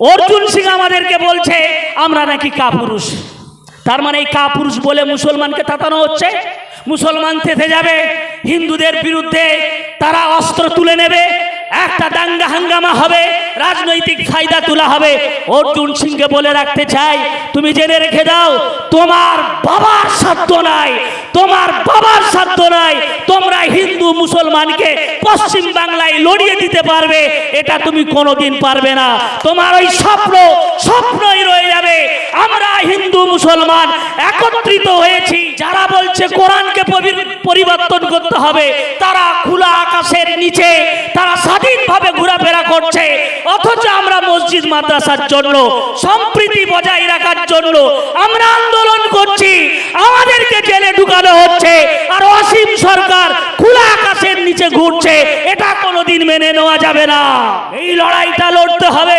অর্জুন সিং আমাদেরকে বলছে, আমরা নাকি কাপুরুষ। তার মানে এই কাপুরুষ বলে মুসলমানকে তাতানো হচ্ছে। মুসলমান থেতে যাবে, হিন্দুদের বিরুদ্ধে তারা অস্ত্র তুলে নেবে, একটা দাঙ্গা হাঙ্গামা হবে, রাজনৈতিক ফায়দা তোলা হবে। অর্জুন সিংকে বলে রাখতে চাই, তুমি জেনে রেখে দাও, তোমার বাবার সাধ্য নাই, তোমার বাবার সাধ্য নাই, তোমরা হিন্দু মুসলমানকে পশ্চিম বাংলায় লড়িয়ে দিতে পারবে, এটা তুমি কোনোদিন পারবে না। তোমার ওই স্বপ্ন, স্বপ্নই রয়ে যাবে। আমরা হিন্দু, মুসলমান একত্রিত হয়েছি। যারা বলছে কোরআনকে পরিবর্তন করতে হবে, তারা খোলা আকাশের নিচে, তারা স্বাধীনভাবে ঘোরাফেরা করছে। অথচ আমরা মসজিদ, মাদ্রাসার জন্য, সম্প্রীতি বজায় রাখার জন্য আমরা আন্দোলন করছি। আমাদেরকে জেলে ঢুকানো হচ্ছে। আর অসীম সরকার খোলা আকাশের নিচে ঘুরছে এটা কোনোদিন মেনে নেওয়া যাবে না। এই লড়াইটা লড়তে হবে।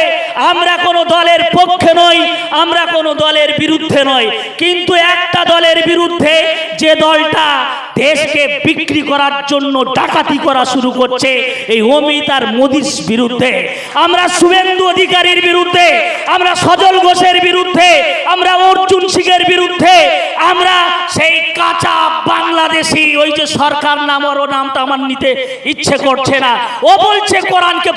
আমরা কোনো দলের পক্ষে নই, আমরা কোনো দলের বিরুদ্ধে নই। কিন্তু একটা দলের বিরুদ্ধে যে দলটা দেশকে বিক্রি করার জন্য ডাকাতি করা শুরু করছে, এই অমিত আর মোদির বিরুদ্ধে। আমরা শুভেন্দু অধিকারীর বিরুদ্ধে, আমরা সজল ঘোষের বিরুদ্ধে, আমরা অর্জুন সিংয়ের বিরুদ্ধে কাঁচা বাংলাদেশি, ওই যে সরকার নাম ওর নামটা আমার নিতে ইচ্ছে করছে না। ও বলছে, কোরআনকে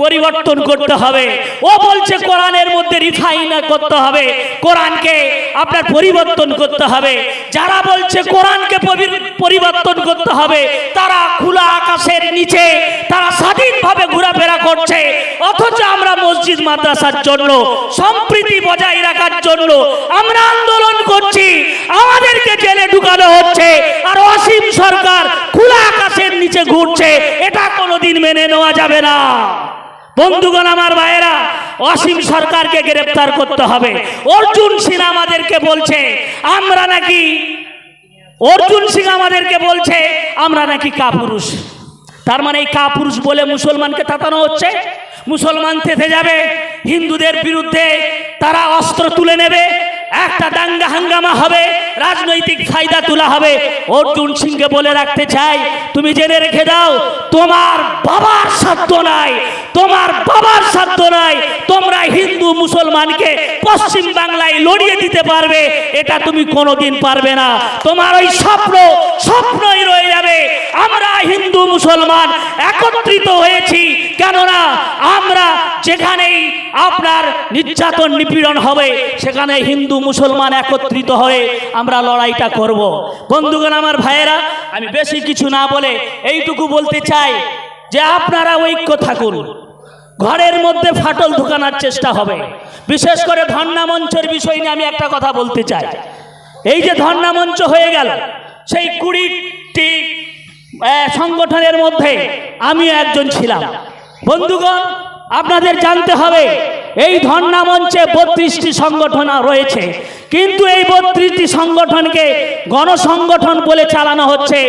পরিবর্তন করতে হবে। ও বলছে, কোরআনের মধ্যে রিফাইন করতে হবে। কোরআনকে আপনার পরিবর্তন করতে হবে। যারা বলছে, কোরআনকে পরিবর্তন করতে হবে, তারা খোলা আকাশের নিচে, তারা স্বাধীনভাবে ঘোরাফেরা করছে। অথচ আমরা মসজিদ, মাদ্রাসার জন্য সম্প্রীতি বজায় রাখার জন্য আমরা আন্দোলন করছি। আমাদেরকে জেলে ঢুকানো হচ্ছে আর অসীম সরকার খোলা আকাশের নিচে ঘুরছে। এটা কোনোদিন মেনে নেওয়া যাবে না। বন্ধুগণ আমার ভাইয়েরা, অসীম সরকারকে গ্রেপ্তার করতে হবে। অর্জুন সিং আমাদেরকে বলছে, আমরা নাকি অর্জুন সিং আমাদেরকে বলছে, আমরা নাকি কাপুরুষ। তার মানে এই কাপুরুষ বলে মুসলমানকে তাতানো হচ্ছে। মুসলমান থেতে যাবে। হিন্দুদের বিরুদ্ধে তারা অস্ত্র তুলে নেবে, একটা দাঙ্গা হাঙ্গামা হবে, রাজনৈতিক ফায়দা তোলা হবে। অর্জুন সিংকে বলে রাখতে চাই, তুমি জেনে রেখে দাও, তোমার বাবার সাধ্য নাই, তোমার বাবার সাধ্য নাই, তোমরা হিন্দু মুসলমানকে পশ্চিম বাংলায় লড়িয়ে দিতে পারবে, এটা তুমি কোনোদিন পারবে না। তোমার ওই স্বপ্ন, স্বপ্নই রয়ে যাবে। আমরা হিন্দু মুসলমান একত্রিত হয়েছি, কেননা আমরা যেখানেই আপনার নির্যাতন নিপীড়ন হবে, সেখানে হিন্দু মুসলমান একত্রিত হয়ে আমরা লড়াইটা করব। বন্ধুগণ, আমার ভাইয়েরা, আমি বেশি কিছু না বলে এইটুকু বলতে চাই যে আপনারা ঐক্য থাকুন। ঘরের মধ্যে ফাটল ঢুকানোর চেষ্টা হবে। বিশেষ করে ধর্ণামঞ্চের বিষয় নিয়ে আমি একটা কথা বলতে চাই। এই যে ধর্ণামঞ্চ হয়ে গেল, সেই কুড়িটি সংগঠনের মধ্যে আমি একজন ছিলাম। বন্ধুগণ, আপনাদের জানতে হবে এই ধর্ণা মঞ্চে বত্রিশটি সংগঠন রয়েছে। কিন্তু এই বত্রিশটি সংগঠনকে গণসংগঠন বলে চালানো হচ্ছে।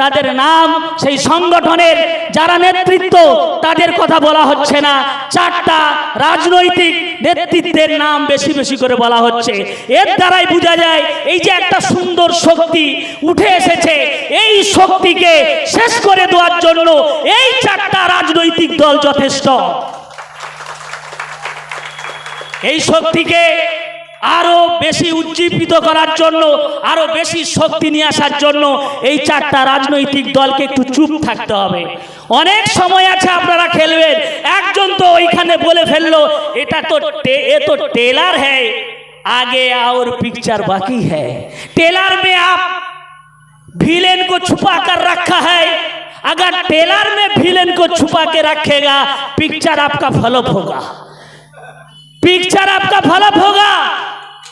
তাদের নাম সেই সংগঠনের যারা নেতৃত্ব, তাদের কথা বলা হচ্ছে না। চারটা রাজনৈতিক নেতৃত্বের নাম বেশি বেশি করে বলা হচ্ছে। এর দ্বারাই বোঝা যায়, এই যে একটা সুন্দর শক্তি উঠে এসেছে, এই শক্তিকে শেষ করে দেওয়ার জন্য এই চারটা রাজনৈতিক দল যথেষ্ট। এই শক্তিকে আরো বেশি উজ্জীবিত করার জন্য আরো বেশি শক্তি নিয়ে আসার জন্য এই চারটা রাজনৈতিক দলকে একটু চুপ থাকতে হবে অনেক সময় আছে আপনারা খেলবেন একজন তো ওইখানে বলে ফেললো এটা তো টে- এ তো টেলার है आगे और पिक्चर बाकी है टेलर में आप विलेन को छुपा कर रखा है अगर टेलर में विलेन को छुपा के रखेगा पिक्चर आपका फ्लॉप होगा पिक्चर आपका फ्लॉप होगा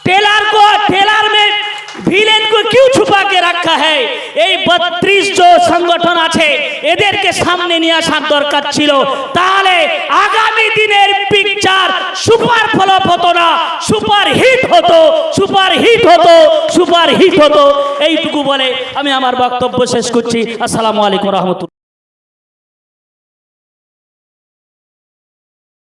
टेलर को टेलर में ভিলেন को क्यों छुपा के रखा है এই বত্রিশ जो সংগঠন আছে এদেরকে সামনে নিয়ে আসার দরকার ছিল তাহলে আগামী দিনের পিকচার সুপার ফলপ হতো না সুপার হিট হতো সুপার হিট হতো সুপার হিট হতো এইটুকু বলে আমি আমার বক্তব্য শেষ করছি আসসালামু আলাইকুম রহমতুল্লাহ